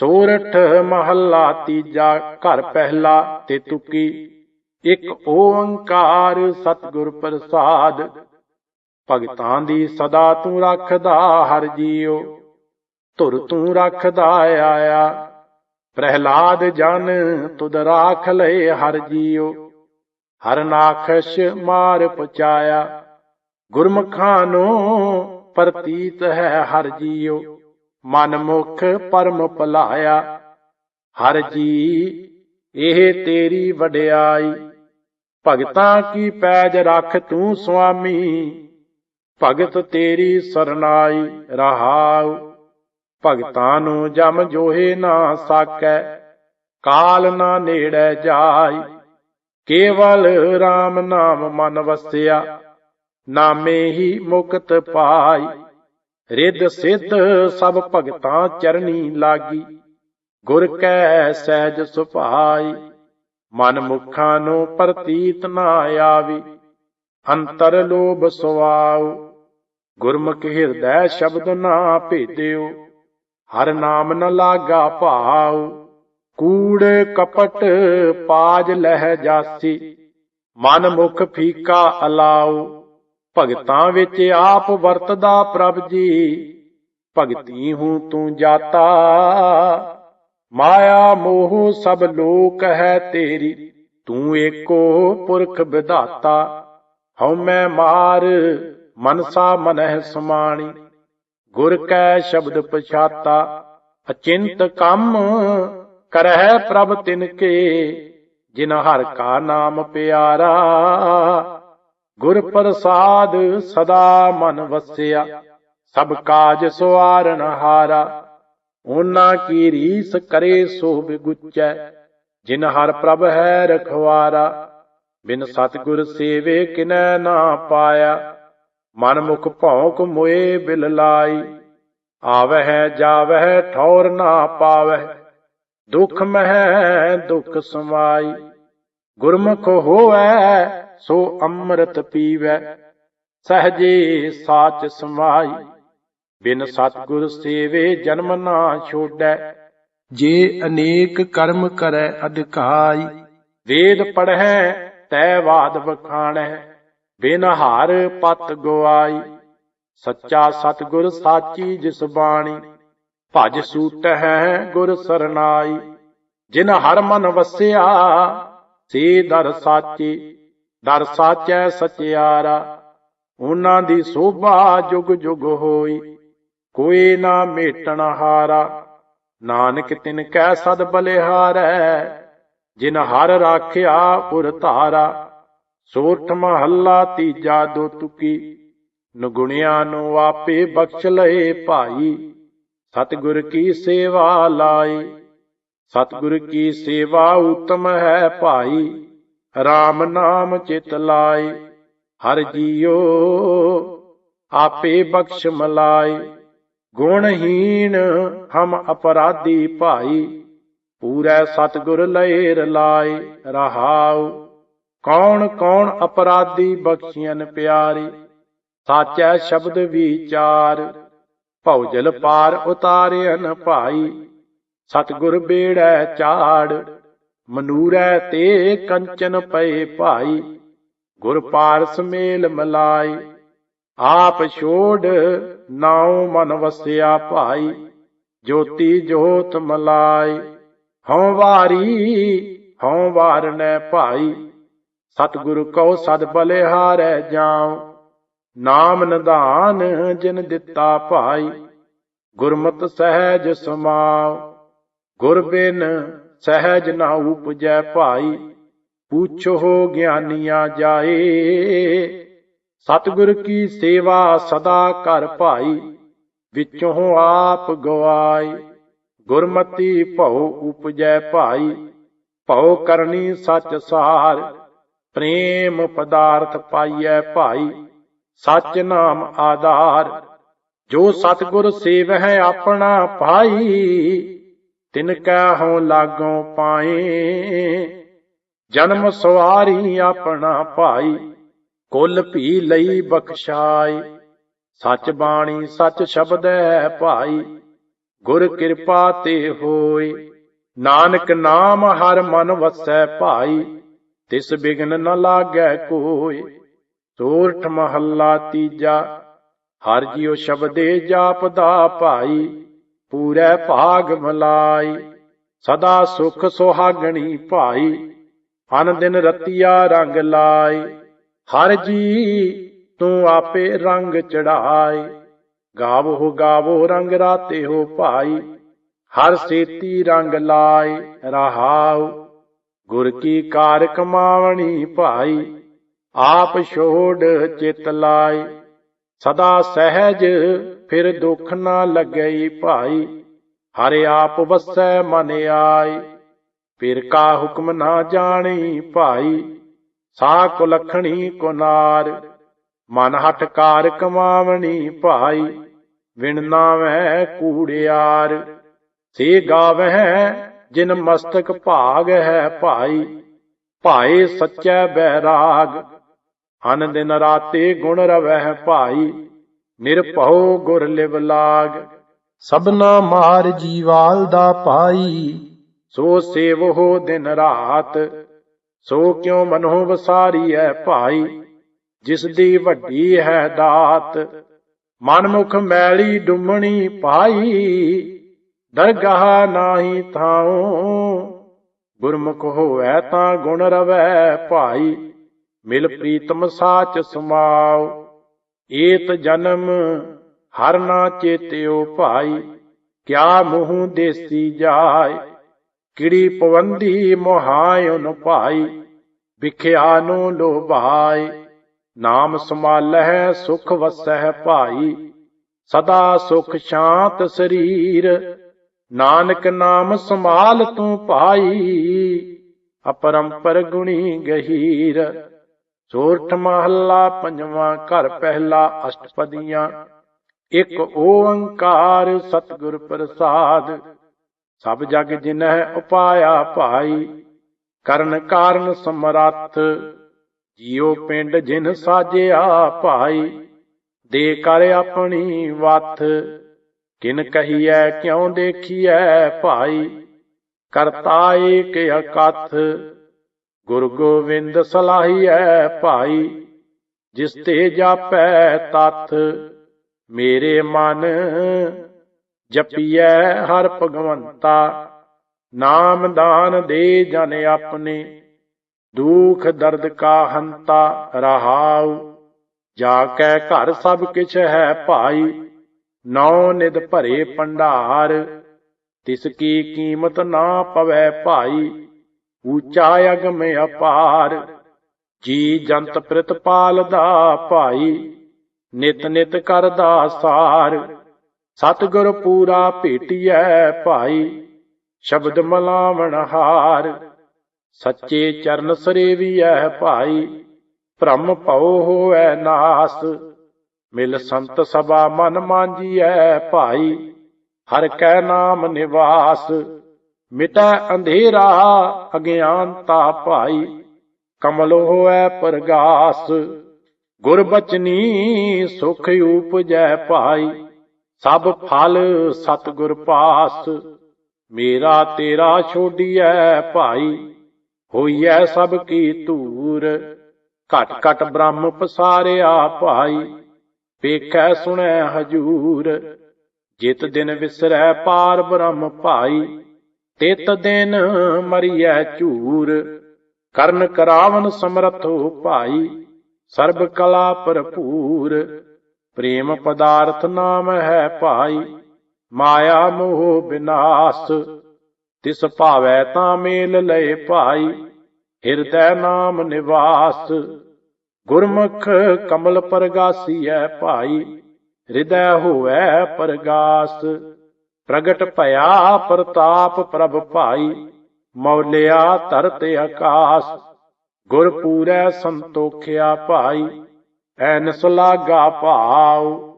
ਸੋਰਠ ਮਹੱਲਾ ਤੀਜਾ, ਘਰ ਪਹਿਲਾ ਤੇ ਤੁਕੀ। ਇੱਕ ਓੰਕਾਰ ਸਤਿਗੁਰ ਪ੍ਰਸਾਦ। ਭਗਤਾਂ ਦੀ ਸਦਾ ਤੂੰ ਰੱਖਦਾ, ਹਰ ਜੀਉ। ਧੁਰ ਤੂੰ ਰੱਖਦਾ ਆਇਆ। ਪ੍ਰਹਿਲਾਦ ਜਨ ਤੁਧ ਰਾਖ ਲਏ ਹਰ ਜੀਉ। ਹਰ ਨਾਖਸ਼ ਮਾਰ ਪਚਾਇਆ। ਗੁਰਮੁਖਾਂ ਨੂੰ ਪ੍ਰਤੀਤ ਹੈ, ਹਰ ਜੀਉ। ਮਨ ਮੁਖ ਪਰਮ ਭਲਾਇਆ। ਹਰ ਜੀ, ਇਹ ਤੇਰੀ ਵਡਿਆਈ। ਭਗਤਾਂ ਕੀ ਪੈਜ ਰੱਖ ਤੂੰ ਸੁਆਮੀ? ਭਗਤ ਤੇਰੀ ਸਰਨਾਈ ਰਹਾਉ। ਭਗਤਾਂ ਨੂੰ ਜਮ ਜੋਹੇ ਨਾ ਸਾਕੈ, ਕਾਲ ਨਾ ਨੇੜੇ ਜਾਈ। ਕੇਵਲ RAM ਨਾਮ ਮਨ ਵਸਿਆ, ਨਾਮੇ ਹੀ ਮੁਕਤ ਪਾਈ। ਰਿੱਧ ਸਿੱਧ ਸਭ ਭਗਤਾਂ ਚਰਨੀ ਲਾਗੀ। ਗੁਰ ਕੈ ਸਹਿਜ ਸੁਭਾਈ, ਮਨ ਮੁਖਾਂ ਨੂੰ ਪ੍ਰਤੀਤ ਨਾ ਆਵੀ। ਅੰਤਰ ਲੋਭ ਸੁਆਉ, ਗੁਰਮੁਖ ਹਿਰਦੈ ਸ਼ਬਦ ਨਾ ਭੇਦਿਓ। ਹਰ ਨਾਮ ਨ ਲਾਗਾ ਭਾਉ, ਕੂੜ ਕਪਟ ਪਾਜ ਲਹਿ ਜਾਸੀ। ਮਨ ਮੁਖ ਫੀਕਾ ਅਲਾਉ ਭਗਤਾਂ ਵਿੱਚ ਆਪ ਵਰਤਦਾ ਪ੍ਰਭ ਜੀ। ਭਗਤੀ ਹੂੰ ਤੂੰ ਜਾਤਾ। ਮਾਇਆ ਮੋਹ ਸਭ ਲੋਕ ਹੈ ਤੇਰੀ। ਤੂੰ ਏਕੋ ਪੁਰਖ ਵਿਧਾਤਾ। ਹਉ ਮੈਂ ਮਾਰ, ਮਨਸਾ ਮਨਹਿ ਸਮਾਣੀ। ਗੁਰ ਕੈ ਸ਼ਬਦ ਪਛਾਤਾ। ਅਚਿੰਤ ਕੰਮ ਕਰਹਿ ਪ੍ਰਭ ਤਿਨ ਕੇ। ਜਿਨ ਹਰ ਕਾ ਨਾਮ ਪਿਆਰਾ ਗੁਰ ਪ੍ਰਸਾਦ ਸਦਾ ਮਨ ਵਸਿਆ, ਸਭ ਕਾਜ ਸਵਾਰਨ ਹਾਰਾ। ਉਹਨਾਂ ਕੀ ਰੀਸ ਕਰੇ ਸੋ ਬਿਗੁਚੈ, ਜਿਨ ਹਰ ਪ੍ਰਭ ਹੈ ਰਖਵਾਰਾ। ਬਿਨ ਸਤਗੁਰ ਸੇਵੇ ਕਿਨੈ ਨਾ ਪਾਇਆ, ਮਨ ਮੁਖ ਭੌਂਕ ਮੋਏ ਬਿਲ ਲਾਈ। ਆਵਹਿ ਜਾਵਹਿ ਠੌਰ ਨਾ ਪਾਵਹਿ, ਦੁਖ ਮਹਿ ਦੁਖ ਸਮਾਈ। ਗੁਰਮੁਖ ਹੋਵੈ ਸੋ ਅੰਮ੍ਰਿਤ ਪੀਵੈ। ਸਹਜੇ ਸਾਚ ਸਮਾਈ। ਬਿਨ ਸਤਗੁਰ ਸੇਵੇ ਜਨਮ ਨਾ ਛੋੜੈ ਜੇ ਅਨੇਕ ਕਰਮ ਕਰੈ ਅਧਿਕਾਈ। ਵੇਦ ਪੜ੍ਹੈ ਤੈ ਬਾਦ ਬਖਾਣੈ ਬਿਨ ਹਾਰ ਪਤ ਗਵਾਈ। ਸੱਚਾ ਸਤਗੁਰ ਸਾਚੀ ਜਿਸ ਬਾਣੀ। ਭਜ ਸੂਟ ਹੈ ਗੁਰ ਸਰਨਾਈ। ਜਿਨ ਹਰ ਮਨ ਵਸਿਆ ਸੇ ਦਰ ਸਾਚੇ। ਦਰ ਸਾਚੈ ਸਚਿਆਰਾ, ਉਹਨਾਂ ਦੀ ਸੋਭਾ ਜੁਗ ਜੁਗ ਹੋਈ। ਕੋਈ ਨਾ ਮੇਟਣ ਹਾਰਾ, ਨਾਨਕ ਤਿਨ ਕੈ ਸਦ ਬਲਿਹਾਰੈ, ਜਿਨ ਹਰ ਰਾਖਿਆ ਪੁਰ ਧਾਰਾ। ਸੋਠ ਮਹੱਲਾ ਤੀਜਾ ਦੋ ਤੁਕੀ, ਨਗੁਣਿਆਂ ਨੂੰ ਆਪੇ ਬਖਸ਼ ਲਏ ਭਾਈ। ਸਤਿਗੁਰ ਕੀ ਸੇਵਾ ਲਾਈ, ਸਤਿਗੁਰ ਕੀ ਸੇਵਾ ਉਤਮ ਹੈ ਭਾਈ। RAM ਨਾਮ ਚਿਤ ਲਾਏ, ਹਰ ਜੀਓ ਆਪੇ ਬਖਸ਼ ਮਲਾਏ। ਗੁਣਹੀਨ ਹਮ ਅਪਰਾਧੀ ਭਾਈ, ਪੂਰੇ ਸਤਿਗੁਰ ਲਏ ਰਲਾਈ ਰਹਾਉ। ਕੌਣ ਕੌਣ ਅਪਰਾਧੀ ਬਖਸ਼ੀਨ ਪਿਆਰੀ, ਸਾਚੈ ਸ਼ਬਦ ਵਿਚਾਰ। ਭਉਜਲ ਪਾਰ ਉਤਾਰਿਅਨ ਭਾਈ, ਸਤਿਗੁਰ ਬੇੜੈ ਚਾੜ ਮਨੂਰੈ ਤੇ ਕੰਚਨ ਪਏ ਭਾਈ ਗੁਰ ਪਾਰਸ ਮੇਲ ਮਲਾਈ। ਆਪ ਛੋੜ ਨਾਉ ਮਨ ਵਸਿਆ ਭਾਈ, ਜੋਤੀ ਜੋਤ ਮਲਾਈ। ਹਉ ਵਾਰੀ, ਹਉ ਵਾਰਨੈ ਭਾਈ, ਸਤਿਗੁਰ ਕਉ ਸਦ ਬਲਿਹਾਰੈ ਜਾਉ। ਨਾਮ ਨਿਧਾਨ ਜਿਨ ਦਿੱਤਾ ਭਾਈ, ਗੁਰਮਤ ਸਹਿਜ ਸਮਾਉ। ਗੁਰ ਬਿਨ ਸਹਿਜ ਨਾ ਉਪਜੈ ਭਾਈ, ਪੁੱਛੋ ਗਿਆਨੀਆਂ ਜਾਏ। ਸਤਿਗੁਰ ਕੀ ਸੇਵਾ ਸਦਾ ਕਰ ਭਾਈ, ਵਿੱਚੋਂ ਆਪ ਗਵਾਈ ਗੁਰਮਤੀ ਭਉ ਉਪਜੈ ਭਾਈ, ਭਉ ਕਰਨੀ ਸੱਚ ਸਾਰ। ਪ੍ਰੇਮ ਪਦਾਰਥ ਪਾਈਐ ਭਾਈ, ਸੱਚ ਨਾਮ ਆਧਾਰ। ਜੋ ਸਤਿਗੁਰ ਸੇਵਹਿ ਆਪਣਾ ਭਾਈ ਤਿਨ ਕੈ ਹਉ ਲਾਗੋਂ ਪਾਏ। ਜਨਮ ਸਵਾਰੀ ਆਪਣਾ ਭਾਈ, ਕੁਲ ਭੀ ਲਈ ਬਖਸ਼ਾਈ ਸੱਚ ਬਾਣੀ ਸੱਚ ਸ਼ਬਦ ਹੈ ਭਾਈ, ਗੁਰ ਕਿਰਪਾ ਤੇ ਹੋਏ। ਨਾਨਕ ਨਾਮ ਹਰ ਮਨ ਵਸੈ ਭਾਈ, ਤਿਸ ਬਿਗਨ ਨ ਲਾਗੈ ਕੋਇ ਸੋਰਠ ਮਹੱਲਾ ਤੀਜਾ, ਹਰ ਜਿਉ ਸ਼ਬਦੇ ਜਾਪਦਾ ਭਾਈ। ਪੂਰੇ ਭਾਗ ਮਲਾਈ, ਸਦਾ ਸੁਖ ਸੁਹਾਗਣੀ ਭਾਈ, ਅਨ ਦਿਨ ਰਤੀਆ ਰੰਗ ਲਾਈ, ਹਰ ਜੀ ਤੂੰ ਆਪੇ ਰੰਗ ਚੜਾਏ ਗਾਵੋ ਗਾਵੋ ਰੰਗ ਰਾਤੇ ਹੋ ਭਾਈ, ਹਰ ਸੇਤੀ ਰੰਗ ਲਾਏ ਰਹਾਉ, ਗੁਰ ਕੀ ਕਾਰ ਕਮਾਵਣੀ ਭਾਈ, ਆਪ ਛੋੜ ਚਿਤ ਲਾਏ ਸਦਾ ਸਹਿਜ, ਫਿਰ ਦੁੱਖ ਨਾ ਲੱਗਈ ਭਾਈ। ਹਰਿ ਆਪ ਵਸੈ ਮਨ ਆਈ, ਫਿਰ ਕਾ ਹੁਕਮ ਨਾ ਜਾਣੀ ਭਾਈ। ਸਾ ਕੋ ਲਖਣੀ ਮਨ ਹਟ ਕਾਰ ਕਮਾਵਣੀ ਭਾਈ। ਵਿਣ ਨਾਵੈ ਕੂੜਿਆਰ ਸੇ ਗਾਵਹਿ ਜਿਨ ਮਸਤਕ ਭਾਗ ਹੈ ਭਾਈ। ਭਾਏ ਸੱਚੈ ਬੈਰਾਗ ਹਨ ਦਿਨ ਰਾਤੇ ਗੁਣ ਰਵਹਿ ਭਾਈ, ਨਿਰਭਉ ਗੁਰ ਲਿਵ ਲਾਗ। ਸਭਨਾ ਮਾਰ ਜੀਵਾਲ ਦਾ ਪਾਈ ਸੋ ਸੇਵੋ ਦਿਨ ਰਾਤ, ਸੋ ਕਿਉ ਮਨੋ ਵਸਾਰੀਐ ਭਾਈ, ਜਿਸ ਦੀ ਵੱਡੀ ਹੈ ਦਾਤ। ਮਨ ਮੁਖ ਮੈਲੀ ਡੁੰਮਣੀ ਪਾਈ ਦਰਗਾਹ ਨਾਹੀ ਥਾਉ। ਗੁਰਮੁਖ ਹੋਵੇ ਤਾਂ ਗੁਣ ਰਵੈ ਭਾਈ ਮਿਲ ਪ੍ਰੀਤਮ ਸਾਚ ਸਮਾਉ, ਏਤ ਜਨਮ ਹਰ ਨਾ ਚੇਤਿਓ ਭਾਈ, ਕਿਆ ਮੂੰਹ ਦੇਸੀ ਜਾਏ, ਕਿੜੀ ਪਵੰਦੀ ਮੋਹਾਇਨ ਭਾਈ, ਵਿਖਿਆ ਨੂੰ ਲੋਭਾਏ ਨਾਮ ਸਮਾਲਹਿ ਸੁਖ ਵਸਹਿ ਭਾਈ, ਸਦਾ ਸੁਖ ਸ਼ਾਂਤ ਸਰੀਰ, ਨਾਨਕ ਨਾਮ ਸੰਭਾਲ ਤੂੰ ਭਾਈ, ਅਪਰੰਪਰ ਗੁਣੀ ਗਹੀਰ। ਸੋਰਠ ਮਹੱਲਾ ਪੰਜਵਾਂ ਘਰ ਪਹਿਲਾ ਅਸ਼ਟਪਦੀਆਂ। ਇੱਕ ਓੰਕਾਰ ਸਤਿਗੁਰ ਪ੍ਰਸਾਦ। ਸਭ ਜਗ ਜਿਨਹਿ ਉਪਾਇਆ ਭਾਈ, ਕਰਨ ਕਾਰਨ ਸਮਰੱਥ। ਜੀਉ ਪਿੰਡ ਜਿਨ ਸਾਜਿਆ ਭਾਈ, ਦੇ ਕਰ ਆਪਣੀ ਵੱਥ। ਕਿਨ ਕਹੀਐ, ਕਿਉ ਦੇਖੀਐ ਭਾਈ, ਕਰਤਾ ਏਕ ਅਕਥ। ਗੁਰ ਗੋਵਿੰਦ ਸਲਾਹੀਐ ਭਾਈ, ਜਿਸ ਤੇ ਜਾਪੈ ਤਤ ਮੇਰੇ ਮਨ ਜਪੀਐ ਹਰ ਭਗਵੰਤਾ। ਨਾਮ ਦਾਨ ਦੇ ਜਨ ਆਪਣੇ, ਦੁਖ ਦਰਦ ਕਾ ਹੰਤਾ ਰਹਾਉ। ਜਾ ਕੈ ਘਰ ਸਭ ਕਿਛ ਹੈ ਭਾਈ, ਨੌ ਨਿਦ ਭਰੇ ਪੰਡਾਰ ਤਿਸ ਕੀ ਕੀਮਤ ਨਾ ਪਵੈ ਭਾਈ ਊਚਾ ਅਗਮ ਅਪਾਰ। ਜੀ ਜੰਤ ਪ੍ਰਤਪਾਲ ਦਾ ਭਾਈ, ਨਿਤ ਨਿਤ ਕਰਦਾ ਸਾਰ। ਸਤਿਗੁਰ ਪੂਰਾ ਭੇਟਿਐ ਭਾਈ, ਸ਼ਬਦ ਮਲਾਵਣ ਹਾਰ। ਸੱਚੇ ਚਰਨ ਸਰੇਵੀਐ ਭਾਈ, ਭ੍ਰਮ ਭਉ ਹੋਐ ਨਾਸ। ਮਿਲ ਸੰਤ ਸਭਾ ਮਨ ਮਾਂਜੀਐ ਭਾਈ, ਹਰ ਕੈ ਨਾਮ ਨਿਵਾਸ। ਮਿਟੈ ਅੰਧੇਰਾ ਅਗਿਆਨਤਾ ਭਾਈ, ਕਮਲ ਹੋਐ ਪ੍ਰਗਾਸ। ਗੁਰ ਬਚਨੀ ਸੁਖ ਉਪਜੈ ਭਾਈ, ਸਭ ਫਲ ਸਤਿਗੁਰ ਪਾਸ। ਮੇਰਾ ਤੇਰਾ ਛੋਡੀਐ ਭਾਈ, ਹੋਈਐ ਸਭ ਕੀ ਧੂਰ। ਘਟ ਘਟ ਬ੍ਰਹਮ ਪਸਾਰਿਆ ਭਾਈ ਵੇਖੈ ਸੁਣੈ ਹਜੂਰ। ਜਿਤ ਦਿਨ ਵਿਸਰੈ ਪਾਰ ਬ੍ਰਹਮ ਭਾਈ ਤਿਤ ਦਿਨ ਮਰੀਐ ਝੂਰ, ਕਰਨ ਕਰਾਵਨ ਸਮਰਥੋ ਭਾਈ ਸਰਬ ਕਲਾ ਭਰਪੂਰ, ਪ੍ਰੇਮ ਪਦਾਰਥ ਨਾਮ ਹੈ ਭਾਈ, ਮਾਇਆ ਮੋਹ ਬਿਨਾਸ਼, ਤਿਸ ਭਾਵੈ ਤਾਂ ਮੇਲ ਲਏ ਭਾਈ, ਹਿਰਦੈ ਨਾਮ ਨਿਵਾਸ, ਗੁਰਮੁਖ ਕਮਲ ਪਰਗਾਸੀਐ ਭਾਈ, ਹਿਰਦੈ ਹੋਵੈ ਪਰਗਾਸ। ਪ੍ਰਗਟ ਭਇਆ ਪ੍ਰਤਾਪ ਪ੍ਰਭ ਭਾਈ, ਮੌਲਿਆ ਧਰਤ ਆਕਾਸ ਗੁਰ ਪੂਰੈ ਸੰਤੋਖਿਆ ਭਾਈ ਐਨਸ ਲਾਗਾ ਭਾਉ,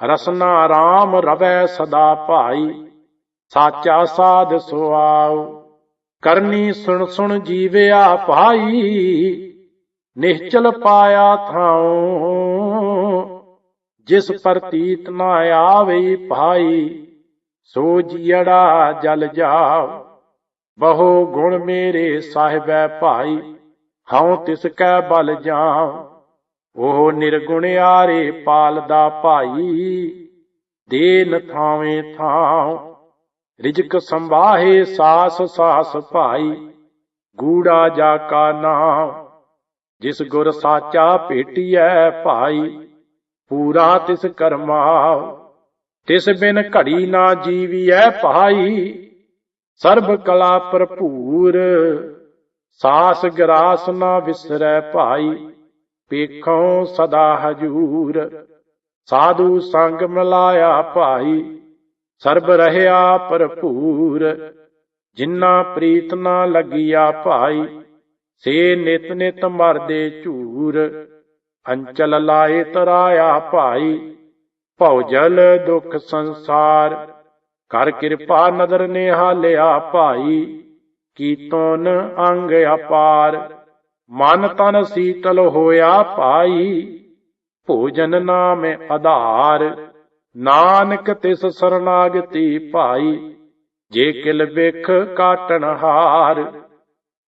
ਰਸਨਾ ਰਾਮ ਰਵੈ ਸਦਾ ਭਾਈ, ਸਾਚਾ ਸਾਧ ਸੁਆਉ, ਕਰਨੀ ਸੁਣ ਸੁਣ ਜੀਵਿਆ ਭਾਈ ਨਿਹਚਲ ਪਾਇਆ ਥਾਉ, ਜਿਸ ਪ੍ਰਤੀਤ ਨਾ ਆਵੇ ਭਾਈ ਸੋ ਜੀੜਾ ਜਲ ਜਾਓ। ਬਹੁ ਗੁਣ ਮੇਰੇ ਸਾਹਿਬੈ ਭਾਈ, ਹਉ ਤਿਸ ਕੈ ਬਲ ਜਾਉ। ਉਹ ਨਿਰਗੁਣਿਆਰੇ ਪਾਲਦਾ ਭਾਈ ਦੇਨ ਥਾਵੇਂ ਥਾਂ ਰਿਜਕ ਸੰਭਾਹੇ ਸਾਸ ਸਾਸ ਭਾਈ, ਗੂੜਾ ਜਾ ਕਾ ਨਾਮ ਜਿਸ ਗੁਰ ਸਾਚਾ ਭੇਟੀਐ ਭਾਈ, ਪੂਰਾ ਤਿਸ ਕਰਮਾਓ ਤਿਸ ਬਿਨ ਘੜੀ ਨਾ ਜੀਵੀਐ ਭਾਈ, ਸਰਬ ਕਲਾ ਭਰਪੂਰ। ਸਾਸ ਗਰਾਸ ਨਾ ਵਿਸਰੈ ਭਾਈ ਪੇਖੋਂ ਸਦਾ ਹਜੂਰ। ਸਾਧੂ ਸੰਗ ਮਿਲਾਇਆ ਭਾਈ, ਸਰਬ ਰਹਿਆ ਭਰਪੂਰ। ਜਿਨ੍ਹਾਂ ਪ੍ਰੀਤ ਨਾ ਲੱਗਿਆ ਭਾਈ, ਸੇ ਨਿਤ ਨਿਤ ਮਰਦੇ ਝੂਰ। ਅੰਚਲ ਲਾਏ ਤਰਾਇਆ ਭਾਈ ਭਉ ਜਲ ਦੁਖ ਸੰਸਾਰ, ਕਰ ਕਿਰਪਾ ਨਦਰ ਨੇ ਭਾਈ ਕੀਤੋਨ ਅੰਗ ਅਪਾਰ, ਮਨ ਤਨ ਸੀਤਲ ਹੋਇਆ ਭਾਈ, ਭੋਜਨ ਨਾਮ ਆਧਾਰ, ਨਾਨਕ ਤਿਸ ਸਰਨਾਗਤੀ ਭਾਈ, ਜੇ ਕਿਲ ਬਿਖ ਕਾਟਣ ਹਾਰ।